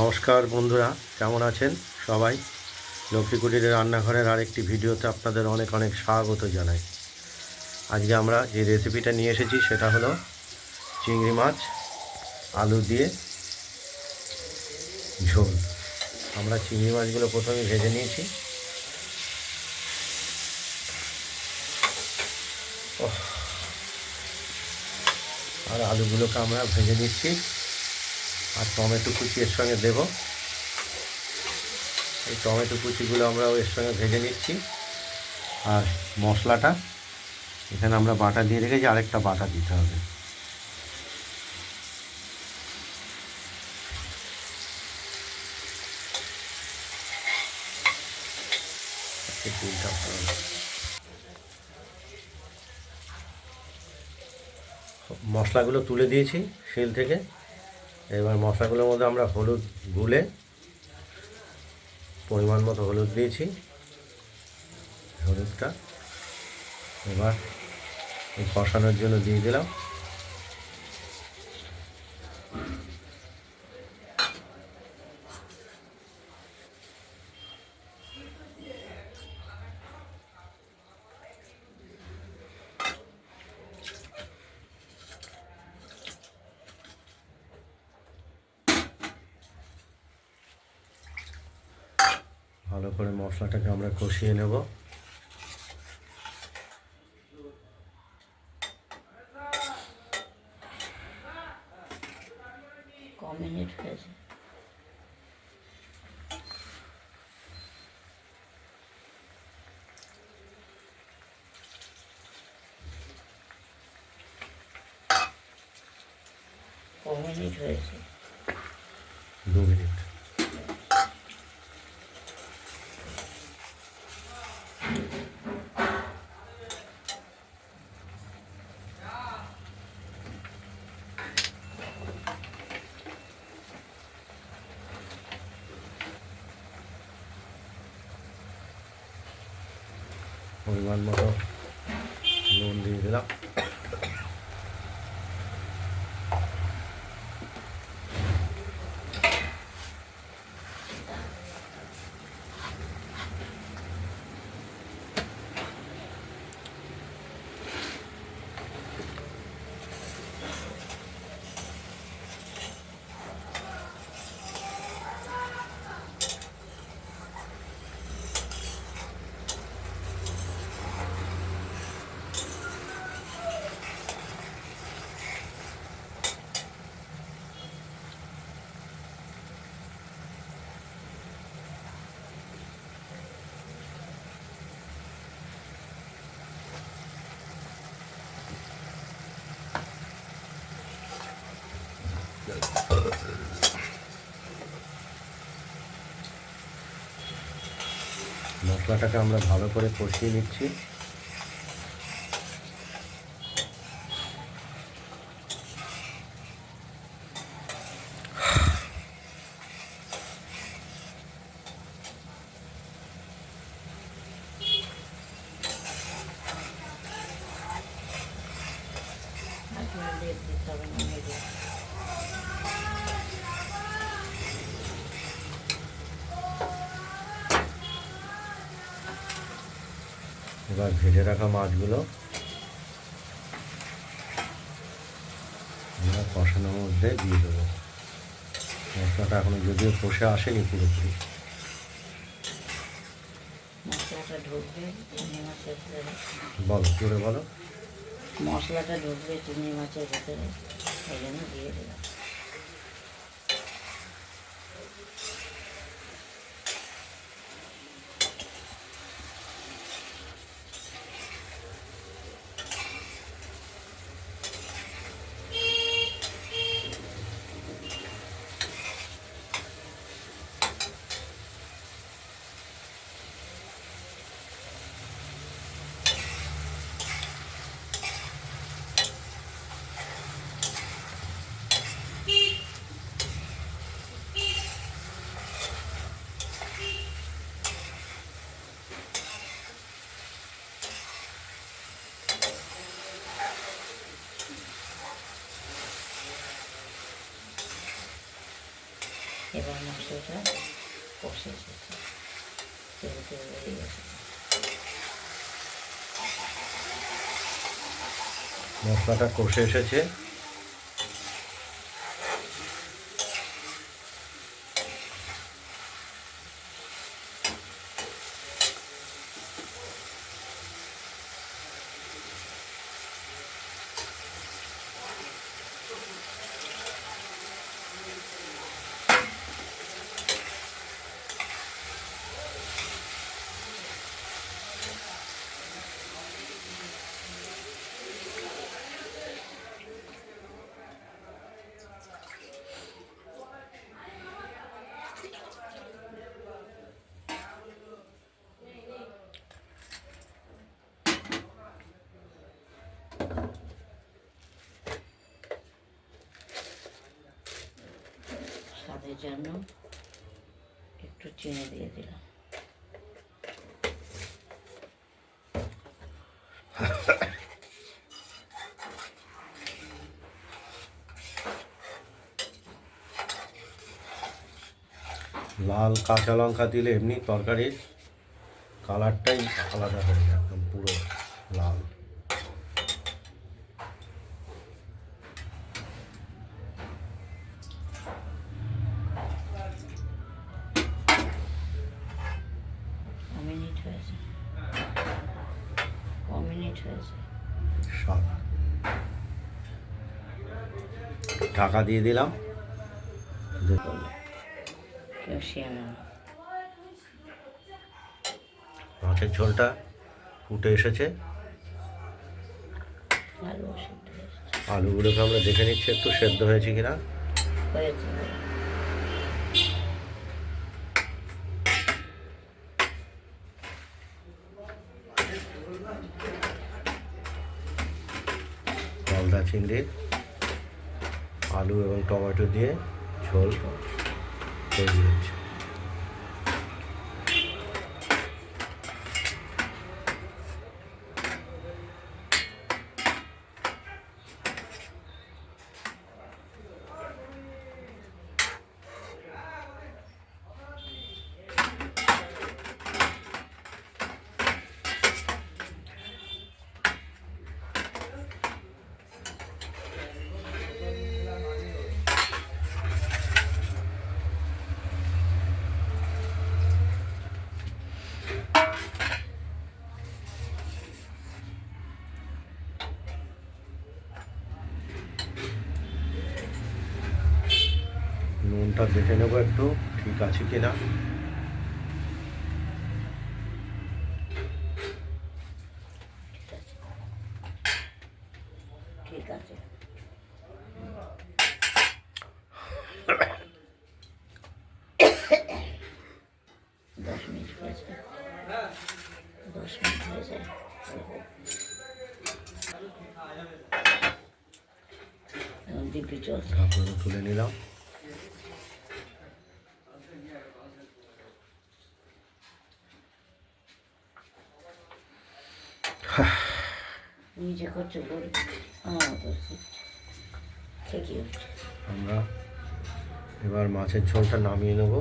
নমস্কার বন্ধুরা, কেমন আছেন সবাই? লক্ষ্মী কুটিরের রান্নাঘরের আরেকটি ভিডিওতে আপনাদের অনেক অনেক স্বাগত জানাই। আজকে আমরা যে রেসিপিটা নিয়ে এসেছি সেটা হলো চিংড়ি মাছ, আলু দিয়ে ঝোল। আমরা চিংড়ি মাছগুলো প্রথমে ভেজে নিয়েছি। আর আলুগুলোকে আমরা ভেজে নিচ্ছি। আর টমেটো কুচি এর সঙ্গে দেব। এই টমেটো কুচিগুলো আমরা এর সঙ্গে ভেজে নিচ্ছি। আর মশলাটা, এখানে আমরা বাটা দিয়ে রেখেছি, আরেকটা বাটা দিতে হবে। মশলাগুলো তুলে দিয়েছি শিল থেকে। এবার মশলাগুলোর মধ্যে আমরা হলুদ গুলে পরিমাণ মতো হলুদ দিয়েছি, হলুদটা এবার কষানোর জন্য দিয়ে দিলাম। ভালো করে মশলাটাকে আমরা কষিয়ে নেব। মিনিট হয়েছে দু মিনিট। পরিমাণ মতো নুন দিয়ে দিলাম। মশলাটাকে আমরা ভালো করে কষিয়ে নিচ্ছি। এবার ভেজে রাখা মাছগুলো। আমরা কষানোর মধ্যে দিয়ে দেবো। মশলাটা এখনও যদিও কষে আসেনি পুরোপুরি। বলো জোরে বলো। মশলাটা ঢুকবে চিংড়ি মাছের ভেতরে। সেই জন্য দিয়ে দিলাম। মশলাটা কষে এসেছে তেল তেল বেরিয়ে গেছে। মশলাটা কষে এসেছে। জন্য একটু চিনি দিয়ে দিলাম। লাল কাঁচা লঙ্কা দিলে এমনি তরকারির কালারটাই আলাদা হয়ে যায়, একদম পুরো লাল। ঢাকা দিয়ে দিলাম। মাছের ঝোলটা ফুটে এসেছে। আলুগুলোকে আমরা দেখে নিচ্ছি, একটু সেদ্ধ হয়েছে কিনা। গলদা চিংড়ির আলু এবং টমেটো দিয়ে ঝোল তৈরি হচ্ছে। নুনটা দেখে নেব একটু ঠিক আছে আছে। দশ মিনিট হয়েছে। দশ মিনিট হয়েছে। দিব্যি চলছে। তুলে নিলাম। যে করছ বল আমার আমরা এবার মাছের ঝোলটা নামিয়ে নেব।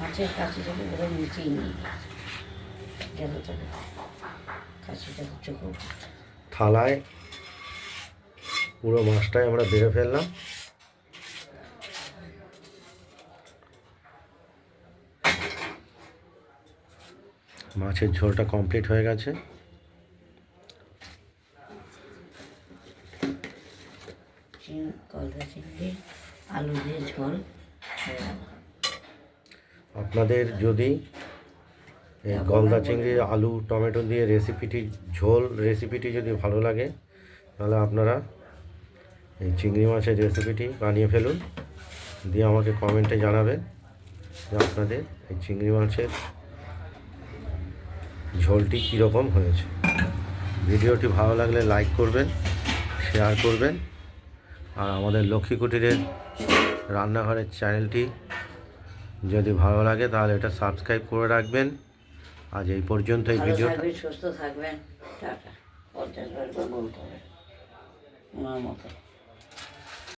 মাছের কাছিটাকে ধরে নিচেই নিয়ে গেল তাকে কাছিটাকে চোখে থালায় পুরো মাছটাই আমরা বেড়ে ফেললাম। মাছের ঝোলটা কমপ্লিট হয়ে গেছে। আলু দিয়ে ঝোল আপনাদের যদি এই গলদা চিংড়ি আলু টমেটো দিয়ে রেসিপিটি ঝোল রেসিপিটি যদি ভালো লাগে তাহলে আপনারা এই চিংড়ি মাছের রেসিপিটি বানিয়ে ফেলুন। দিয়ে আমাকে কমেন্টে জানাবেন যে আপনাদের এই চিংড়ি মাছের ঝোলটি কীরকম হয়েছে। ভিডিওটি ভালো লাগলে লাইক করবেন শেয়ার করবেন। আর আমাদের লক্ষ্মী কুটিরের রান্নাঘরের চ্যানেলটি যদি ভালো লাগে তাহলে এটা সাবস্ক্রাইব করে রাখবেন। আজ এই পর্যন্ত এই ভিডিওটা সুস্থ থাকবেন। টাটা। পঞ্চাশ বার বলতে হবে। মতো।